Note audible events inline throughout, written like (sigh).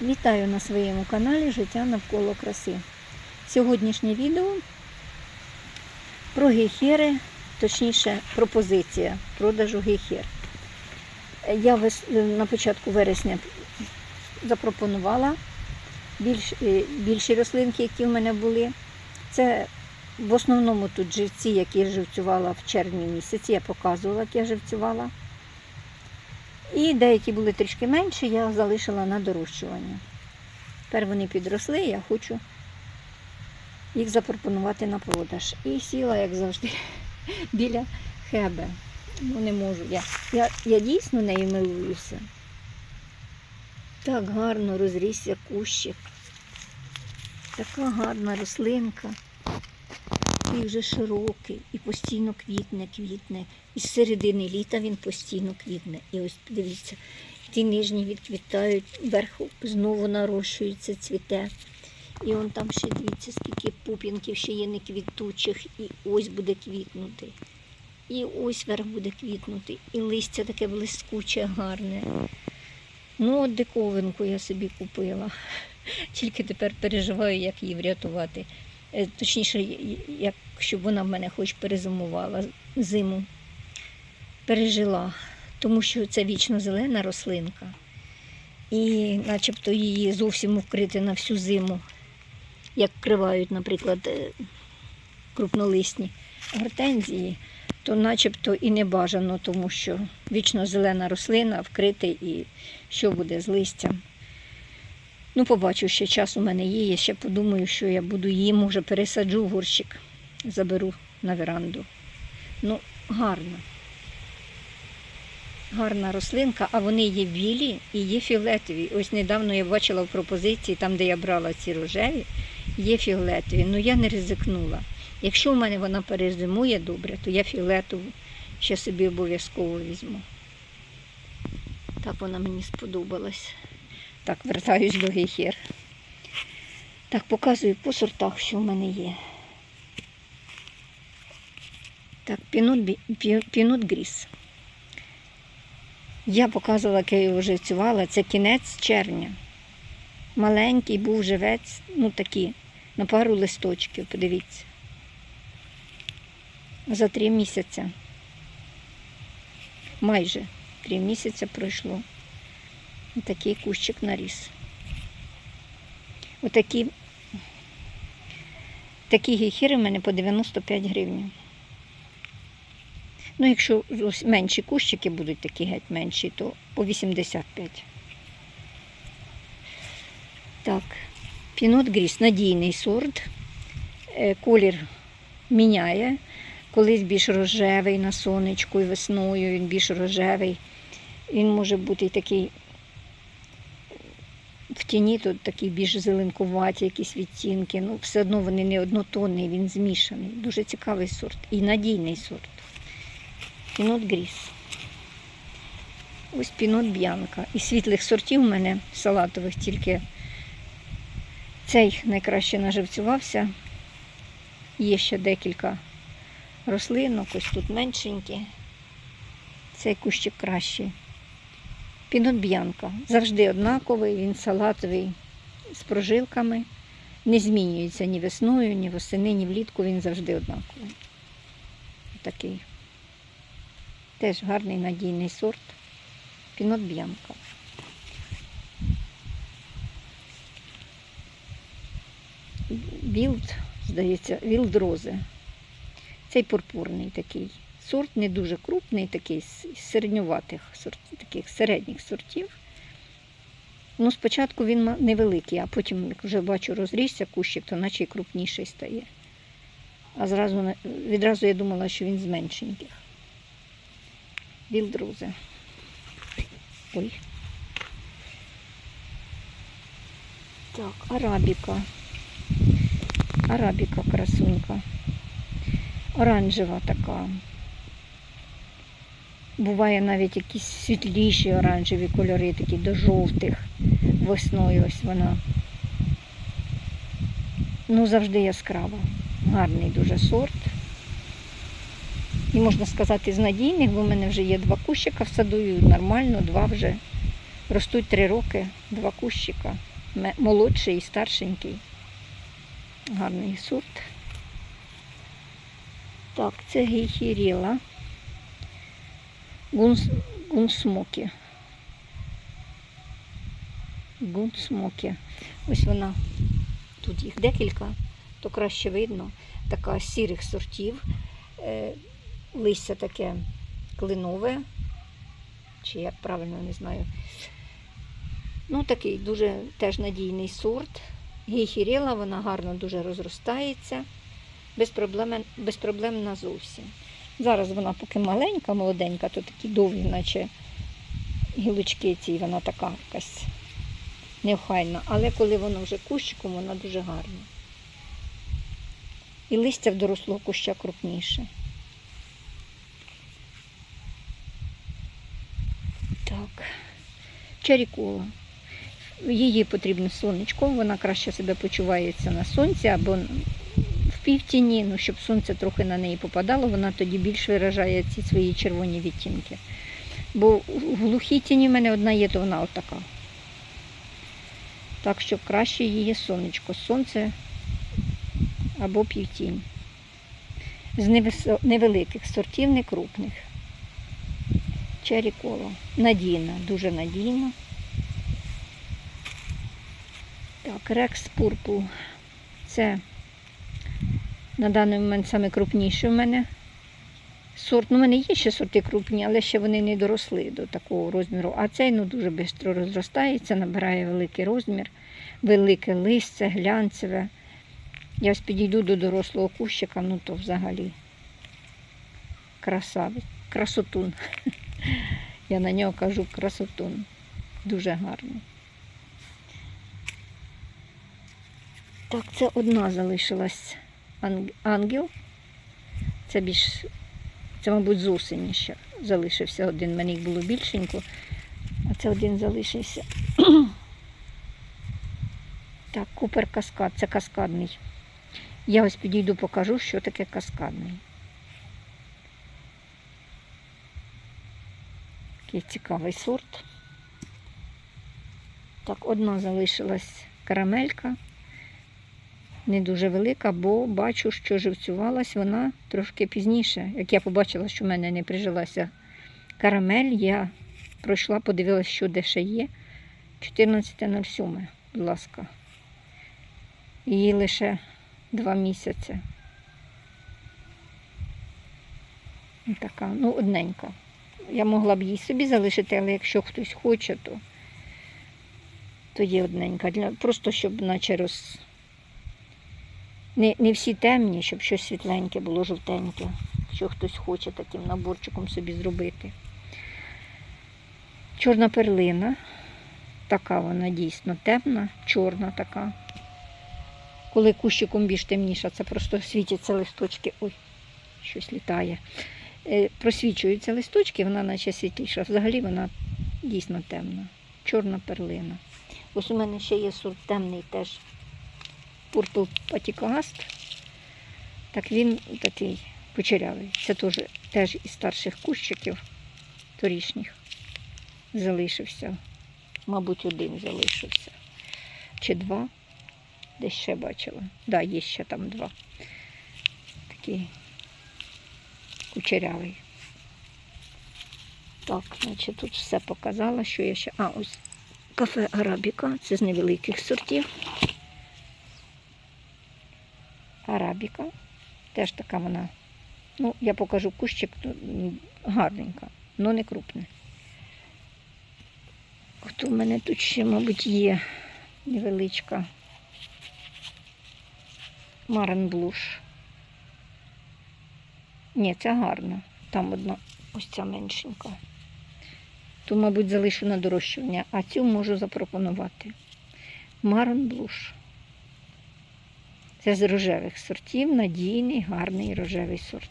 Вітаю на своєму каналі Життя навколо краси. Сьогоднішнє відео про гейхери, точніше пропозиція продажу гейхер. Я на початку вересня запропонувала більш, е, більші рослинки, які в мене були. Це в основному тут живці, які я живцювала в червні місяці, я показувала, як я живцювала. І деякі були трішки менші, я залишила на дорощування. Тепер вони підросли, я хочу їх запропонувати на продаж. І сіла, як завжди, (laughs) біля хебе. Ну, не можу. Я, я, я дійсно нею милуюся. Так гарно розрісся кущик. Така гарна рослинка. І вже широкий, і постійно квітне, квітне. І з середини літа він постійно квітне. І ось подивіться, ті нижні відквітають, верху знову нарощується, цвіте. І он там ще дивіться, скільки пупінків ще є не квітучих, і ось буде квітнути. І ось верх буде квітнути, і листя таке блискуче, гарне. Ну, от диковинку я собі купила. (laughs) Тільки тепер переживаю, як її врятувати. Е, Точніше, як, щоб вона в мене хоч перезимувала зиму. Пережила, тому що це вічно зелена рослинка. І начебто її зовсім вкрити на всю зиму, як вкривають, наприклад, е, крупнолисні гортензії, то начебто і не бажано, тому що вічно зелена рослина вкрита і що буде з листям. Ну, побачу, ще час у мене є. Я ще подумаю, що я буду її, може, пересаджу горщик, заберу на веранду. Ну, гарно. Гарна рослинка, а вони є білі і є фіолетові. Ось недавно я бачила в пропозиції, там, де я брала ці рожеві, є фіолетові. Ну я не ризикнула. Якщо в мене вона перезимує добре, то я фіолетову ще собі обов'язково візьму. Так вона мені сподобалась. Так, вертаюсь до гейхер. Так, показую по сортах, що в мене є. Так, пінот, бі- пі- пінот гріс. Я показувала, як я його вже цювала, це кінець червня. Маленький був живець, ну такі, на пару листочків, подивіться. За три місяці. Майже три місяці пройшло. Такий кущик наріс. Отакі такі гейхіри в мене по 95 гривень. Ну, якщо менші кущики будуть такі геть менші, то по 85. Так, пінот гріс надійний сорт. Е, Колір міняє. Колись більш рожевий на сонечку і весною, він більш рожевий. Він може бути такий в тіні тут такі більш зеленкуваті якісь відтінки. Ну, все одно вони не однотонні, він змішаний. Дуже цікавий сорт і надійний сорт. Пінот гріс. Ось пінот б'янка. І світлих сортів у мене салатових тільки цей найкраще наживцювався. Є ще декілька рослинок, ось тут меншенькі. Цей кущик кращий. Пінот б'янка. Завжди однаковий, він салатовий з прожилками. Не змінюється ні весною, ні восени, ні влітку, він завжди однаковий. Такий. Теж гарний надійний сорт. Пінот б'янка. Вілд, здається, вілд рози. Цей пурпурний такий. Сорт не дуже крупний, такий з середньоватих сортів, таких середніх сортів. Ну, спочатку він невеликий, а потім, як вже бачу, розрісся кущик, то наче й крупніший стає. А зразу, відразу я думала, що він з меншеньких. Вілдрузи. Ой. Так, арабіка. Арабіка красунька. Оранжева така. Буває навіть якісь світліші оранжеві кольори, такі до жовтих. Весною ось вона. Ну, завжди яскрава. Гарний дуже сорт. І можна сказати, з надійних, бо в мене вже є два кущика в саду, і нормально, два вже Ростуть три роки, два кущика. Молодший і старшенький. Гарний сорт. Так, це гейхіріла. Гунс, гунсмокі. Гунсмокі. Ось вона. Тут їх декілька, то краще видно. Така сірих сортів. Е, листя таке клинове, чи як правильно не знаю. Ну, такий дуже теж надійний сорт. Гейхіріла, вона гарно дуже розростається, безпроблемен, безпроблемна зовсім. Зараз вона поки маленька, молоденька, то такі довгі, наче гілочки ці, вона така якась неохайна. Але коли вона вже кущиком, вона дуже гарна. І листя в дорослого куща крупніше. Так, черікола. Її потрібно сонечко, вона краще себе почувається на сонці або півтіні, ну, щоб сонце трохи на неї попадало, вона тоді більш виражає ці свої червоні відтінки. Бо в глухій тіні в мене одна є, то вона отака. Так що краще її сонечко, сонце або півтінь. З невеликих сортів, не крупних. Черіколо. Надійна, дуже надійна. Так, Рекс Purple. Це на даний момент саме крупніший в мене сорт. Ну, в мене є ще сорти крупні, але ще вони не доросли до такого розміру. А цей ну, дуже швидко розростається, набирає великий розмір, велике листя, глянцеве. Я ось підійду до дорослого кущика, ну то взагалі красавець, красотун. (laughs) Я на нього кажу красотун. Дуже гарний. Так, це одна залишилась ангел. Це більш, це, мабуть, з ще залишився один. Мені їх було більшенько, а це один залишився. (clears throat) Так, купер каскад, це каскадний. Я ось підійду, покажу, що таке каскадний. Такий цікавий сорт. Так, одна залишилась карамелька. Не дуже велика, бо бачу, що живцювалась вона трошки пізніше. Як я побачила, що в мене не прижилася карамель, я пройшла, подивилася, що де ще є. 14.07, будь ласка. Їй лише два місяці. Така, ну, одненька. Я могла б її собі залишити, але якщо хтось хоче, то, то є одненька. Для, просто щоб наче роз... Не, не всі темні, щоб щось світленьке було жовтеньке. Якщо хтось хоче таким наборчиком собі зробити. Чорна перлина. Така вона дійсно темна, чорна така. Коли кущиком більш темніша, це просто світяться листочки. Ой, щось літає. Е, Просвічуються листочки, вона наче світліша. Взагалі вона дійсно темна. Чорна перлина. Ось у мене ще є сорт темний теж Purple Paticast. Так він такий кучерявий. Це теж, теж із старших кущиків торішніх залишився. Мабуть, один залишився. Чи два. Десь ще бачила. Так, да, є ще там два. Такий кучерявий. Так, значить тут все показала, що я ще. А, ось кафе Арабіка, це з невеликих сортів. Арабіка. Теж така вона. Ну, я покажу кущик, то, гарненька, але не крупне. От у мене тут ще, мабуть, є невеличка Маренблуш. Ні, це гарно. Там одна ось ця меншенька. То, мабуть, залишу на дорощування, а цю можу запропонувати. Маренблуш. Це з рожевих сортів, надійний, гарний рожевий сорт.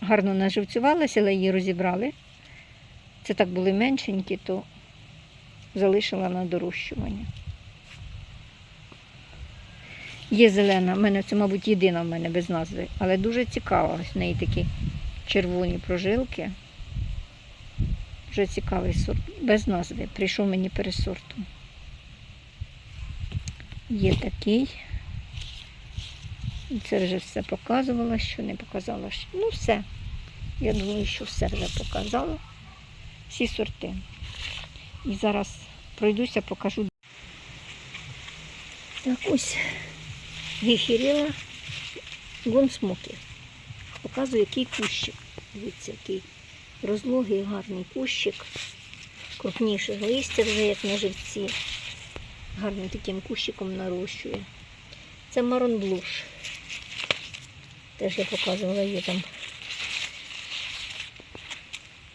Гарно наживцювалася, але її розібрали. Це так були меншенькі, то залишила на дорощування. Є зелена, в мене це, мабуть, єдина в мене без назви, але дуже цікава. В неї такі червоні прожилки. Вже цікавий сорт, без назви. Прийшов мені пересортом. Є такий. Це вже все показувала, що не показала. Ну, все. Я думаю, що все вже показала. Всі сорти. І зараз пройдуся, покажу. Так, ось гіхіріла гонсмоки. Показую, який кущик. Дивіться, який розлогий гарний кущик. Крупніше листя вже як на живці. Гарним таким кущиком нарощує. Це маронблуш. Теж я показувала є там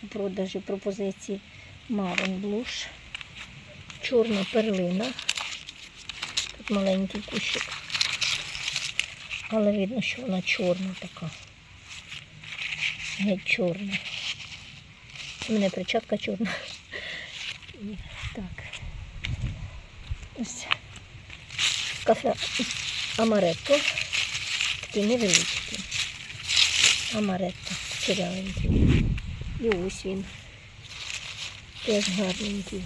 у продажі пропозиції маронблуш. Чорна перлина. Тут маленький кущик. Але видно, що вона чорна така. Геть чорна. У мене перчатка чорна. Так. Ось кафе Амаретто. Такий невеличкий. Амаретто. Кучерявенький. І ось він. Теж гарненький.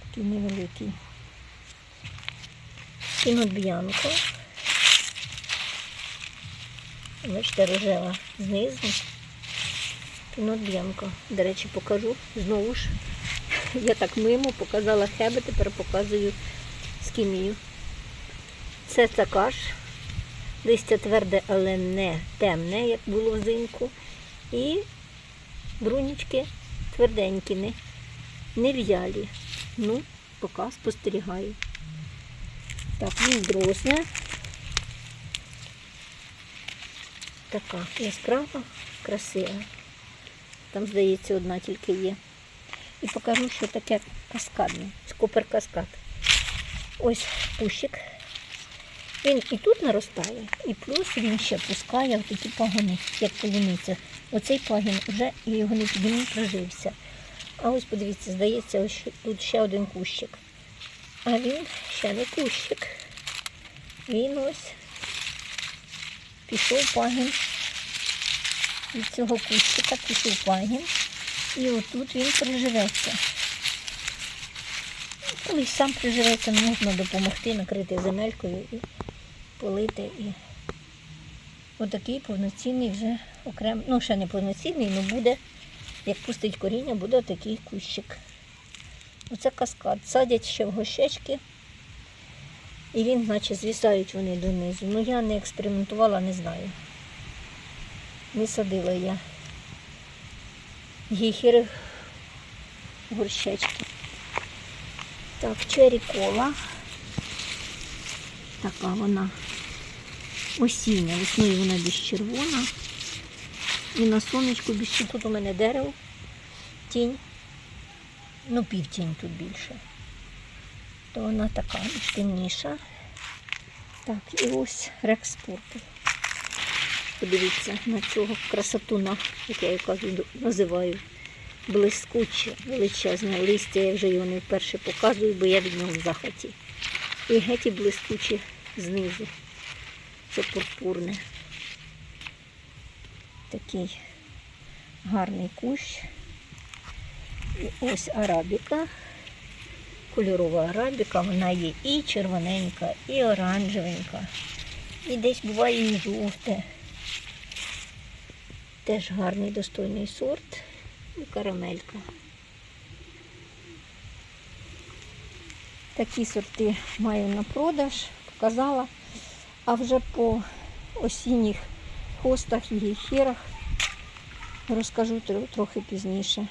Такий невеликий. Пінот Б'янко. Бачите, рожева знизу. Пінот Б'янко. До речі, покажу знову ж. (laughs) Я так мимо показала хеби, тепер показую скімію. Це також. Листя тверде, але не темне, як було взимку. І брунічки тверденькі, не, не в'ялі. Ну, поки спостерігаю. Так, він дрозне. Така яскрава, красива. Там, здається, одна тільки є. І покажу, що таке каскадне. Скопер каскад. Ось кущик. Він і тут наростає, і плюс він ще пускає такі пагони, як полуниця. Оцей пагін вже і його не підніму прожився. А ось подивіться, здається, ось тут ще один кущик. А він ще не кущик. Він ось пішов пагін. Від цього кущика пішов пагін. І отут він приживеться. Коли сам приживеться, можна допомогти накрити земелькою і полити. І отакий повноцінний вже окремо, ну ще не повноцінний, але буде, як пустить коріння, буде такий кущик. Оце каскад. Садять ще в гощечки. І він, наче, звісають вони донизу. Ну я не експериментувала, не знаю. Не садила я гіхери горщечки. Так, чері кола. Така вона осіння. Весною вона більш червона. І на сонечку більше тут у мене дерево, тінь. Ну, півтінь тут більше. То вона така темніша. Так, і ось рекспорти. Подивіться на цього красотуна, як я її називаю. Блискуче, величезне листя, я вже його не вперше показую, бо я від нього в захваті. І геть і блискуче знизу. Це пурпурне. Такий гарний кущ. І ось арабіка. Кольорова арабіка, вона є і червоненька, і оранжевенька. І десь буває і жовте. Теж гарний достойний сорт і карамелька. Такі сорти маю на продаж, показала. А вже по осінніх хостах і гейхерах розкажу трохи пізніше.